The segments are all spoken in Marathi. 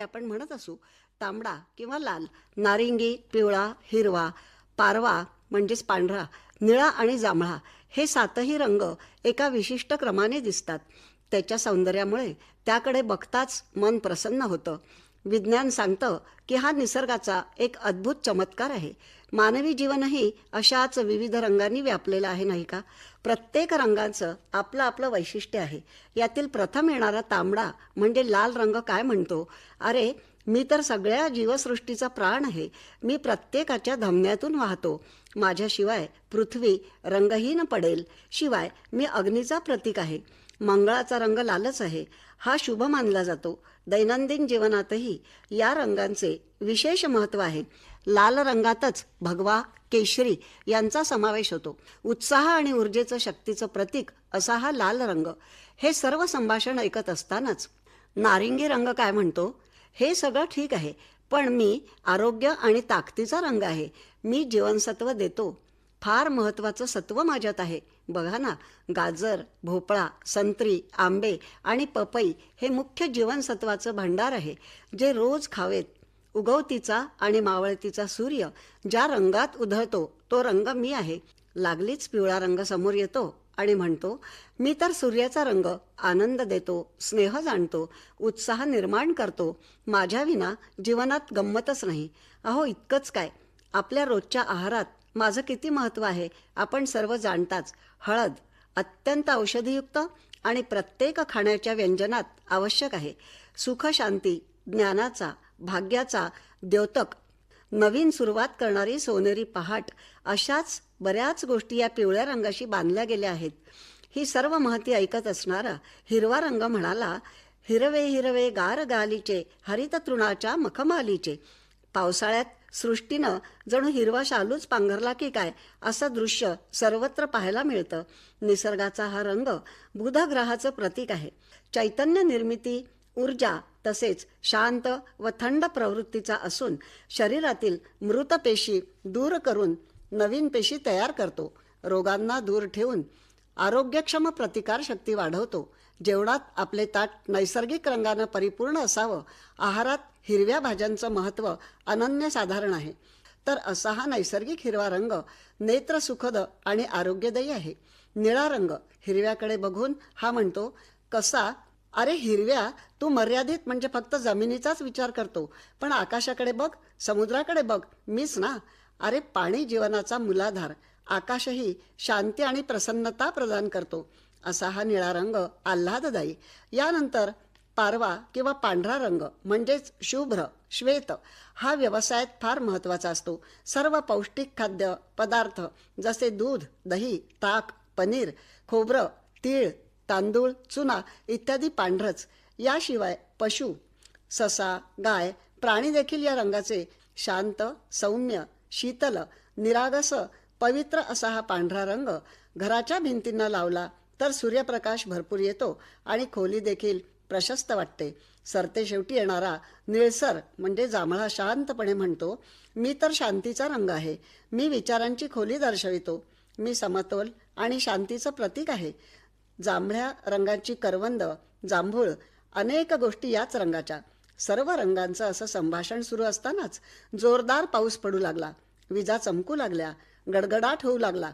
आपण म्हणत असू तांबडा किंवा लाल नारिंगी पिवळा हिरवा पारवा म्हणजेच पांढरा निळा आणि जांभळा हे सातही रंग एका विशिष्ट क्रमाने दिसतात. त्याच्या सौंदर्यामुळे त्याकडे बघताच मन प्रसन्न होतं. विज्ञान सांगतं की हा निसर्गाचा एक अद्भुत चमत्कार आहे. मानवी जीवनही अशाच विविध रंगांनी व्यापलेलं आहे नाही का? प्रत्येक रंगाचं आपलं आपलं वैशिष्ट्य आहे. यातील प्रथम येणारा तांबडा म्हणजे लाल रंग काय म्हणतो? अरे मी तर सगळ्या जीवसृष्टीचा प्राण आहे. मी प्रत्येकाच्या धमन्यातून वाहतो. माझ्याशिवाय पृथ्वी रंगहीन पडेल. शिवाय मी अग्नीचा प्रतीक आहे. मंगळाचा रंग लालच आहे. हा शुभ मानला जातो. दैनंदिन जीवनातही या रंगांचे विशेष महत्त्व आहे. लाल रंगातच भगवा केशरी यांचा समावेश होतो. उत्साह आणि ऊर्जेचं शक्तीचं प्रतीक असा हा लाल रंग. हे सर्व संभाषण ऐकत असतानाच नारिंगी रंग काय म्हणतो? हे सगळं ठीक आहे. पण मी आरोग्य आणि ताकदीचा रंग आहे. मी जीवनसत्व देतो. फार महत्त्वाचं सत्व माझ्यात आहे. बघा ना गाजर भोपळा संत्री आंबे आणि पपई हे मुख्य जीवनसत्वाचं भांडार आहे. जे रोज खावेत उगवतीचा आणि मावळतीचा सूर्य ज्या रंगात उधळतो तो रंग मी आहे. लागलीच पिवळा रंग समोर येतो आणि म्हणतो मी तर सूर्याचा रंग आनंद देतो स्नेह जाणतो उत्साह निर्माण करतो. माझ्या विना जीवनात गंमतच नाही. अहो इतकंच काय. आपल्या रोजच्या आहारात माझं किती महत्त्व आहे आपण सर्व जाणताच. हळद अत्यंत औषधीयुक्त आणि प्रत्येक खाण्याच्या व्यंजनात आवश्यक आहे. सुख शांती ज्ञानाचा भाग्याचा द्योतक नवीन सुरुवात करणारी सोनेरी पहाट अशाच बऱ्याच गोष्टी या पिवळ्या रंगाशी बांधल्या गेल्या आहेत. ही सर्व माहिती ऐकत असणारा हिरवा रंग म्हणाला हिरवे हिरवे गार गालीचे हरित तृणाच्या मखमालीचे. पावसाळ्यात सृष्टीनं जणू हिरवा शालूच पांघरला की काय? असं दृश्य सर्वत्र पाहायला मिळतं. निसर्गाचा हा रंग बुधग्रहाचं प्रतीक आहे. चैतन्य निर्मिती ऊर्जा तसेच शांत व थंड प्रवृत्तीचा असून शरीरातील मृत पेशी दूर करून नवीन पेशी तयार करतो. रोगांना दूर ठेवून आरोग्यक्षम प्रतिकारशक्ती वाढवतो. जेवणात आपले ताट नैसर्गिक रंगानं परिपूर्ण असावं. आहारात हिरव्या भाज्यांचं महत्त्व अनन्यसाधारण आहे. तर असा हा नैसर्गिक हिरवा रंग नेत्र सुखद आणि आरोग्यदायी आहे. निळा रंग हिरव्याकडे बघून हा म्हणतो कसा? अरे हिरव्या तू मर्यादित म्हणजे फक्त जमिनीचाच विचार करतो. पण आकाशाकडे बघ समुद्राकडे बघ मीच ना. अरे पाणी जीवनाचा मुलाधार. आकाशही शांती आणि प्रसन्नता प्रदान करतो. असा हा निळा रंग आल्हाददायी. यानंतर पारवा किंवा पांढरा रंग म्हणजेच शुभ्र श्वेत हा व्यवसायात फार महत्त्वाचा असतो. सर्व पौष्टिक खाद्य पदार्थ जसे दूध दही ताक पनीर खोबरं तीळ तांदूळ चुना इत्यादी पांढरच. याशिवाय पशु ससा गाय प्राणी देखील या रंगाचे शांत सौम्य शीतल निरागस पवित्र असा हा पांढरा रंग घराच्या भिंतींना लावला तर सूर्यप्रकाश भरपूर येतो आणि खोली देखील प्रशस्त वाटते. सरते शेवटी येणारा निळसर म्हणजे जांभळा शांतपणे म्हणतो मी तर शांतीचा रंग आहे. मी विचारांची खोली दर्शवितो. मी समतोल आणि शांतीचं प्रतीक आहे. जांभळ्या रंगाची करवंद जांभूळ अनेक गोष्टी याच रंगाच्या. सर्व रंगांचं असं संभाषण सुरू असतानाच जोरदार पाऊस पडू लागला. विजा चमकू लागल्या. गडगडाट होऊ लागला.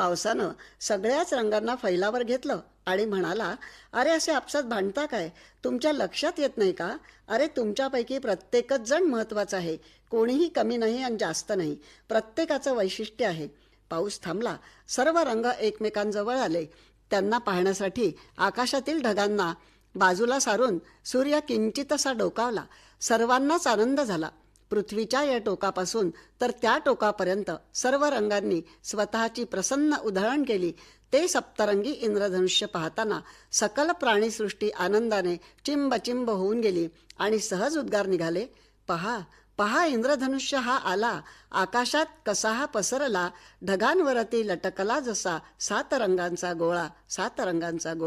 पावसानं सगळ्याच रंगांना फैलावर घेतलं आणि म्हणाला अरे असे आपसात भांडता काय? तुमच्या लक्षात येत नाही का? अरे तुमच्यापैकी प्रत्येकच जण महत्त्वाचं आहे. कोणीही कमी नाही आणि जास्त नाही. प्रत्येकाचं वैशिष्ट्य आहे. पाऊस थांबला. सर्व रंग एकमेकांजवळ आले. त्यांना पाहण्यासाठी आकाशातील ढगांना बाजूला सारून सूर्य किंचितसा डोकावला. सर्वांनाच आनंद झाला. पृथ्वीच्या या टोकापासून तर त्या टोकापर्यंत सर्व रंगांनी स्वतःची प्रसन्न उधळण केली. ते सप्तरंगी इंद्रधनुष्य पाहताना सकल प्राणीसृष्टी आनंदाने चिंबचिंब होऊन गेली आणि सहज उद्गार निघाले. पहा पहा इंद्रधनुष्य हा आला. आकाशात कसा हा पसरला. ढगांवरती लटकला जसा सात रंगांचा गोळा सात रंगांचा गोळा.